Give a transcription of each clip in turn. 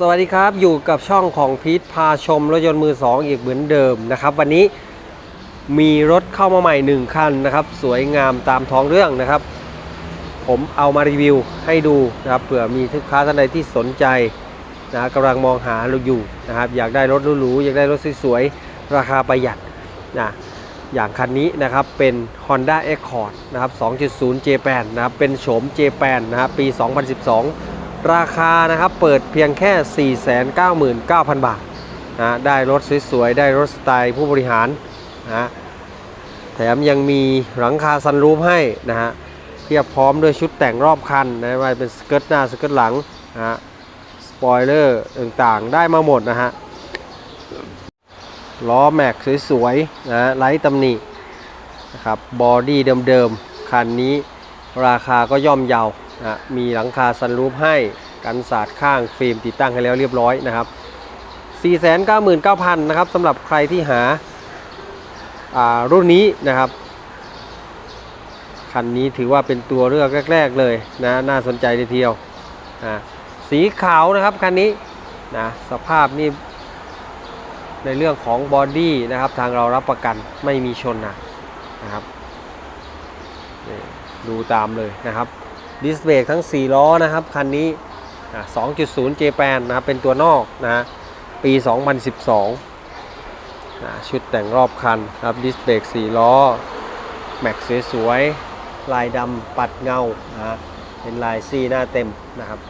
สวัสดีครับ อยู่กับช่องของพีทพาชมรถยนต์มือ2อีกเหมือนเดิมนะครับ วันนี้มีรถเข้ามาใหม่1คันนะครับ สวยงามตามท้องเรื่องนะครับ ผมเอามารีวิวให้ดูนะครับเผื่อมีลูกค้าท่านใดที่สนใจนะกำลังมองหาเราอยู่นะครับ อยากได้รถหรูๆอยากได้รถสวยๆราคาประหยัดนะอย่างคันนี้นะครับเป็น Honda Accord นะครับ 2.0 J8 นะครับเป็นโฉม J8 นะครับปี 2012 ราคานะครับเปิดเพียงแค่ 499,000 บาทนะได้รถสวยๆ ได้รถสไตล์ผู้บริหารนะแถมยังมีหลังคาซันรูฟให้นะฮะเทียบพร้อมด้วยชุดแต่งรอบคันนะว่าเป็นสเกิร์ตหน้าสเกิร์ตหลังนะฮะสปอยเลอร์ต่างๆ ได้มาหมดนะฮะล้อแม็กสวยๆนะไร้ตำหนินะครับบอดี้เดิมๆ คันนี้ราคาก็ย่อมเยาวนะมีหลังคาซันรูฟให้ กันสาดข้างฟิล์มติดตั้งให้แล้วเรียบร้อยนะครับ 499,000นะครับสำหรับใครที่หาารุ่นนี้นะครับ คันนี้ถือว่าเป็นตัวเลือกแรก ๆเลยนะน่าสนใจทีเดียวนะสีขาวนะครับคันนี้นะสภาพนี่ในเรื่องของบอดี้นะครับทางเรารับประกันไม่มีชนนะนะครับดูตามเลยนะครับดิสเบรกทั้ง 4 ล้อนะครับ คันนี้ อะ2.0 J8 นะเป็นตัวนอกนะปี 2012นะชุดแต่งรอบคันครับดิสเบรก4 ล้อ แม็กสวยๆลายดำปัดเงานะเป็นลายซี่หน้าเต็มนะครับ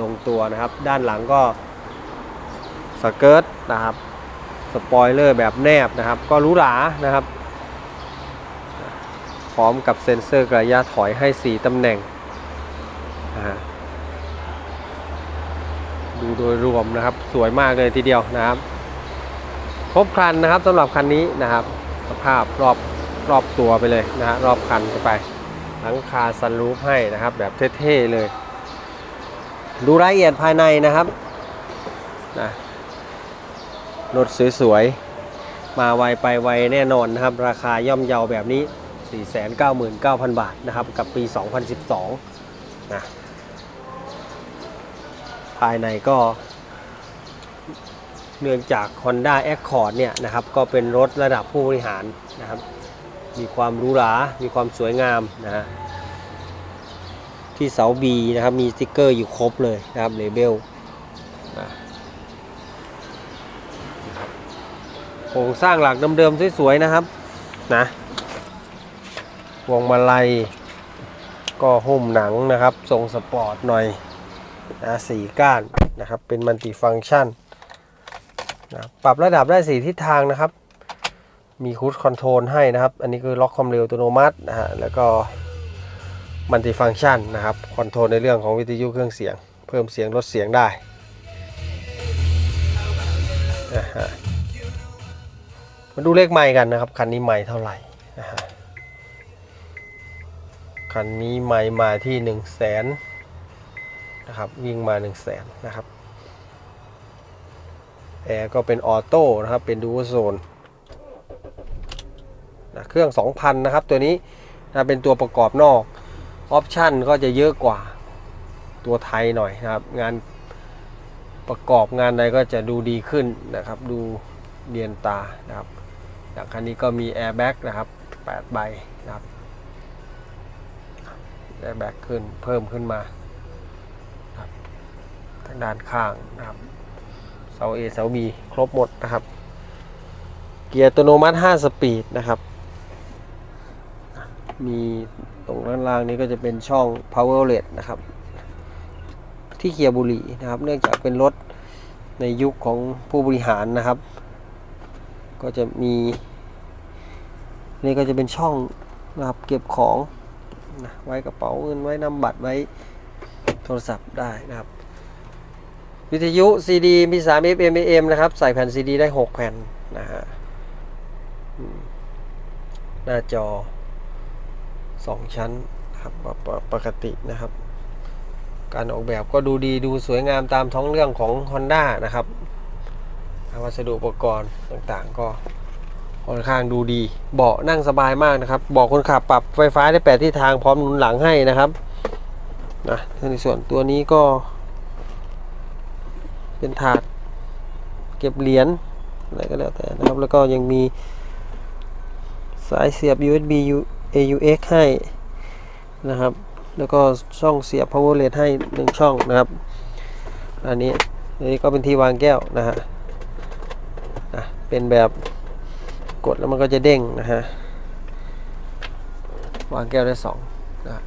ลงตัวนะครับด้านหลังก็สเกิร์ตนะครับสปอยเลอร์แบบแนบนะครับ ก็หรูหรานะครับ พร้อมกับเซ็นเซอร์ระยะถอยให้ 4 ตำแหน่ง ดูโดยรวมนะครับ สวยมากเลยทีเดียวนะครับ ครบครันนะครับสำหรับคันนี้นะครับ สภาพรอบรอบตัวไปเลยนะฮะรอบคันไปหลังคาซันรูฟให้นะครับ แบบเท่ๆเลย ดูรายละเอียดภายในนะครับนะรถสวยๆ มาไวไปไวแน่นอนนะครับ ราคาย่อมเยาแบบนี้ 499,000 บาทนะครับ กับปี 2012 นะายในก็ เนื่องจาก Honda Accord เนี่ยนะครับก็เป็นรถระดับผู้บริหารนะครับ มีความหรูหรา มีความสวยงามนะฮะที่เสา B นะครับมีสติกเกอร์อยู่ครบเลยนะครับเลเบลนะโครงสร้างหลักเดิมๆสวยๆนะครับนะวงมาลัยก็หุ้มหนังนะครับทรงสปอร์ตหน่อย นะสี่ก้านนะครับ เป็นมัลติฟังก์ชันนะปรับระดับได้สีทิศทางนะครับ มีคูดคอนโทรลให้นะครับ อันนี้คือล็อกความเร็วอัตโนมัตินะฮะแล้วก็มัลติฟังก์ชันนะครับคอนโทรลในเรื่องของวิทยุเครื่องเสียง เพิ่มเสียงลดเสียงได้นะฮะมาดูเลขไมค์กันนะครับ คันนี้ไมค์เท่าไหร่นะฮะคันนี้ไมค์มาที่1 0 0 0 0แสน นะครับ วิ่งมา 1 0 0 0 0แสนนะครับแอร์ก็เป็นออโต้นะครับ เป็นดูโซนนะเครื่อง 2,000 นะครับ ตัวนี้นะเป็นตัวประกอบนอก ออปชั่นก็จะเยอะกว่าตัวไทยหน่อยนะครับ งานประกอบงานใดก็จะดูดีขึ้นนะครับ ดูเดียนตานะครับอย่างคันนี้ก็มีแอร์แบ็กนะครับ8ใบนะครับแอร์แบ็กขึ้นเพิ่มขึ้นมา ทางด้านข้างนะครับเสา A เสา B ครบหมดนะครับ เกียร์อัตโนมัติ 5 สปีดนะครับ มีตรงด้านล่างนี้ก็จะเป็นช่อง power outlet นะครับ ที่เกียร์บุหรี่นะครับ เนื่องจากเป็นรถในยุคของผู้บริหารนะครับ ก็จะมีนี่ก็จะเป็นช่องนะครับเก็บของนะไว้กระเป๋าเงินไว้นำบัตรไว้โทรศัพท์ได้นะครับ วิทยุ CD มี3 FM AM นะครับ ใส่แผ่น CD ได้ 6 แผ่นนะฮะหน้าจอ 2 ชั้นนะครับปกปกตินะครับ การออกแบบก็ดูดีดูสวยงามตามท้องเรื่องของ Honda นะครับวัสดุอุปกรณ์ต่างๆ ก็ค่อนข้างดูดี เบาะนั่งสบายมากนะครับ เบาะคนขับปรับไฟฟ้าได้แปดที่ทางพร้อมหนุนหลังให้นะครับนะในส่วนตัวนี้ก็ เป็นถาดเก็บเหรียญอะไรก็แล้วแต่นะครับ แล้วก็ยังมีสายเสียบ USB AUX ให้นะครับ แล้วก็ช่องเสียบ power LED ให้หนึ่งช่องนะครับ อันนี้อันนี้ก็เป็นที่วางแก้วนะฮะอะเป็นแบบกดแล้วมันก็จะเด้งนะฮะวางแก้วได้สองนะ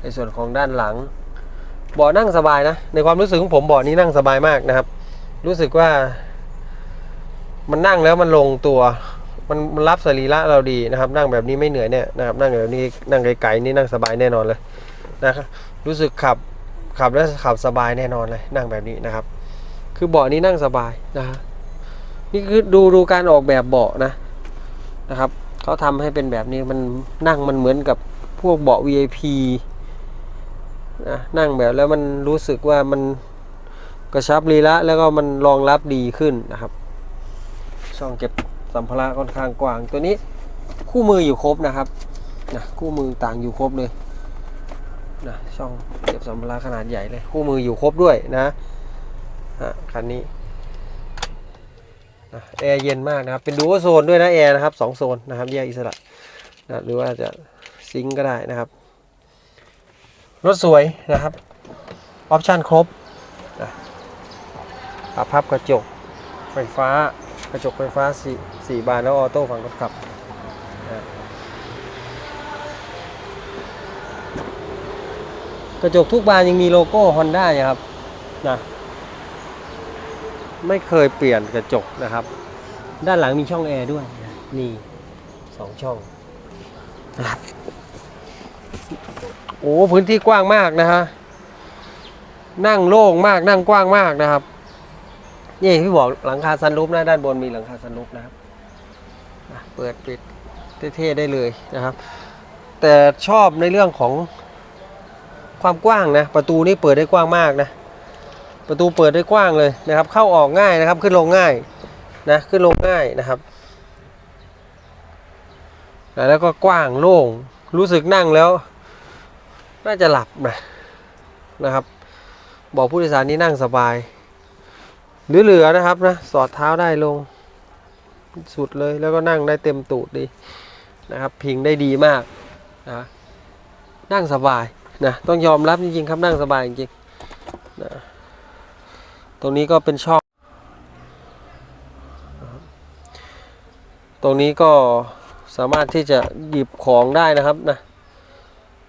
ในส่วนของด้านหลังเบาะนั่งสบายนะ ในความรู้สึกของผมเบาะนี้นั่งสบายมากนะครับ รู้สึกว่า มันนั่งแล้วมันลงตัว มันมันรับสรีระเราดีนะครับ นั่งแบบนี้ไม่เหนื่อยเนี่ยนะครับ นั่งแบบนี้นั่งไกลๆนี่นั่งสบายแน่นอนเลยนะครับรู้สึกขับขับแล้วขับสบายแน่นอนเลยนั่งแบบนี้นะครับ คือเบาะนี้นั่งสบายนะฮะนี่คือดูดูการออกแบบเบาะนะนะครับเขาทำให้เป็นแบบนี้มันนั่งมันเหมือนกับพวกเบาะ VIP นะนั่งแบบแล้วมันรู้สึกว่ามัน กระชับรีระแล้วก็มันรองรับดีขึ้นนะครับ ช่องเก็บสัมภาระค่อนข้างกว้าง ตัวนี้คู่มืออยู่ครบนะครับนะคู่มือต่างอยู่ครบเลยนะช่องเก็บสัมภาระขนาดใหญ่เลยคู่มืออยู่ครบด้วยนะฮะคันนี้นะแอร์เย็นมากนะครับ เป็นดูโซนด้วยนะแอร์นะครับสองโซนนะครับแยกอิสระนะหรือว่าจะซิงก์ก็ได้นะครับ รถสวยนะครับ ออปชั่นครบ พับกระจกไฟฟ้ากระจกไฟฟ้าสี่สี่บานแล้วออโต้ฝั่งคนขับกระจกทุกบานยังมีโลโก้ Honda อยู่ครับนะไม่เคยเปลี่ยนกระจกนะครับ ด้านหลังมีช่องแอร์ด้วยนะนี่สองช่องนะครับโอ้พื้นที่กว้างมากนะฮะนั่งโล่งมากนั่งกว้างมากนะครับ นี่พี่บอกหลังคาซันรูฟนะด้านบนมีหลังคาซันรูฟนะครับเปิดปิดเท่ๆได้เลยนะครับ แต่ชอบในเรื่องของความกว้างนะประตูนี่เปิดได้กว้างมากนะประตูเปิดได้กว้างเลยนะครับ เข้าออกง่ายนะครับ ขึ้นลงง่ายนะขึ้นลงง่ายนะครับแล้วก็กว้างโล่งรู้สึกนั่งแล้ว น่าจะหลับนะนะครับ บอกผู้โดยสารนี่นั่งสบาย เหลือนะครับนะสอดเท้าได้ลงสุดเลยแล้วก็นั่งได้เต็มตูดดีนะครับ พิงได้ดีมากนะนั่งสบายนะต้องยอมรับจริงๆครับนั่งสบายจริงๆนะตรงนี้ก็เป็นช่อง ตรงนี้ก็สามารถที่จะหยิบของได้นะครับนะ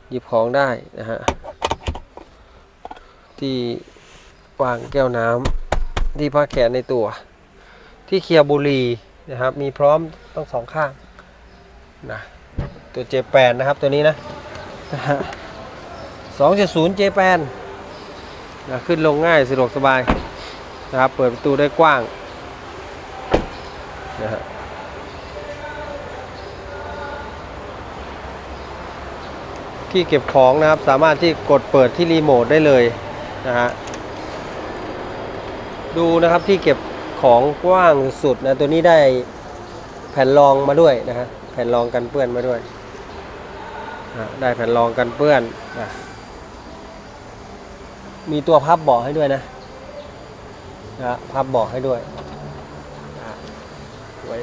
หยิบของได้นะฮะที่วางแก้วน้ำ ที่พักแขนในตัว ที่เคียบุรีนะครับ มีพร้อมต้องสองข้างนะตัวเจแปนนะครับตัวนี้นะสองจุดศูนย์เจแปนนะขึ้นลงง่ายสะดวกสบายนะครับเปิดประตูได้กว้างนะฮะที่เก็บของนะครับสามารถที่กดเปิดที่รีโมทได้เลยนะฮะ ดูนะครับที่เก็บของกว้างสุดนะตัวนี้ได้แผ่นรองมาด้วยนะฮะแผ่นรองกันเปื้อนมาด้วยอะได้แผ่นรองกันเปื้อนอะมีตัวพับเบาะให้ด้วยนะนะพับเบาะให้ด้วยอะไว้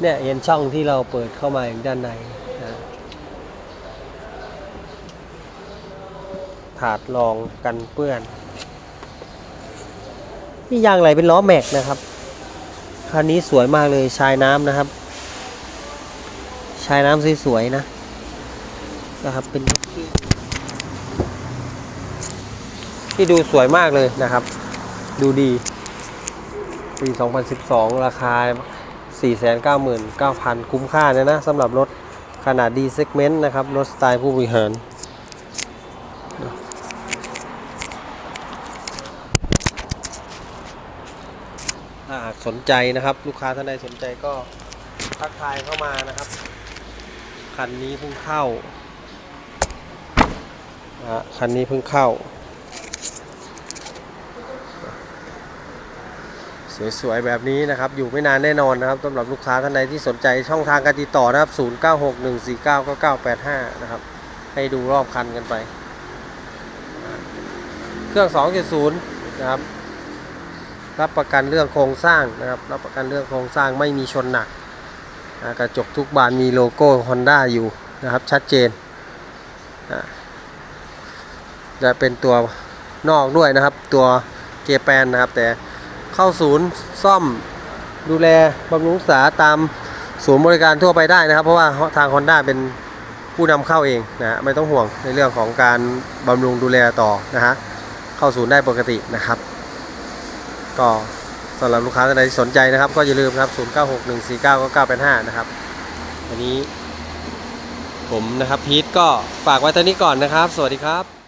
เนี่ยเห็นช่องที่เราเปิดเข้ามาอย่างด้านในนะถาดรองกันเปื้อน นี่ยางไหลเป็นล้อแม็กนะครับคันนี้สวยมากเลยชายน้ำนะครับ ชายน้ำสวยๆนะนะครับเป็นที่ที่ดูสวยมากเลยนะครับ ดูดีปี 2012 ราคา 499,000 คุ้มค่าเนี่ยนะสำหรับรถขนาดดีเซกเมนต์นะครับ รถสไตล์ผู้บริหาร ถ้าหาก สนใจนะครับ ลูกค้าท่านใดสนใจก็ทักทายเข้ามานะครับ คันนี้เพิ่งเข้านะฮะคันนี้เพิ่งเข้า สวยๆแบบนี้นะครับ อยู่ไม่นานแน่นอนนะครับสำหรับลูกค้าท่านใดที่สนใจช่องทางการติดต่อนะครับ 0961499985 นะครับ ให้ดูรอบคันกันไป เครื่อง 2.0 นะครับ รับประกันเรื่องโครงสร้างนะครับรับประกันเรื่องโครงสร้างไม่มีชนหนักนะกระจกทุกบานมีโลโก้ Honda อยู่นะครับชัดเจนนะจะเป็นตัวนอกด้วยนะครับ ตัวเจแปนนะครับ แต่เข้าศูนย์ซ่อมดูแลบำรุงษาตามศูนย์บริการทั่วไปได้นะครับ เพราะว่าทาง Honda เป็นผู้นำเข้าเองนะไม่ต้องห่วงในเรื่องของการบำรุงดูแลต่อนะฮะเข้าศูนย์ได้ปกตินะครับ ก็สำหรับลูกค้าท่านใดสนใจนะครับ ก็อย่าลืมครับ0961499985นะครับวันนี้ผมนะครับพีทก็ฝากไว้ตอนนี้ก่อนนะครับ สวัสดีครับ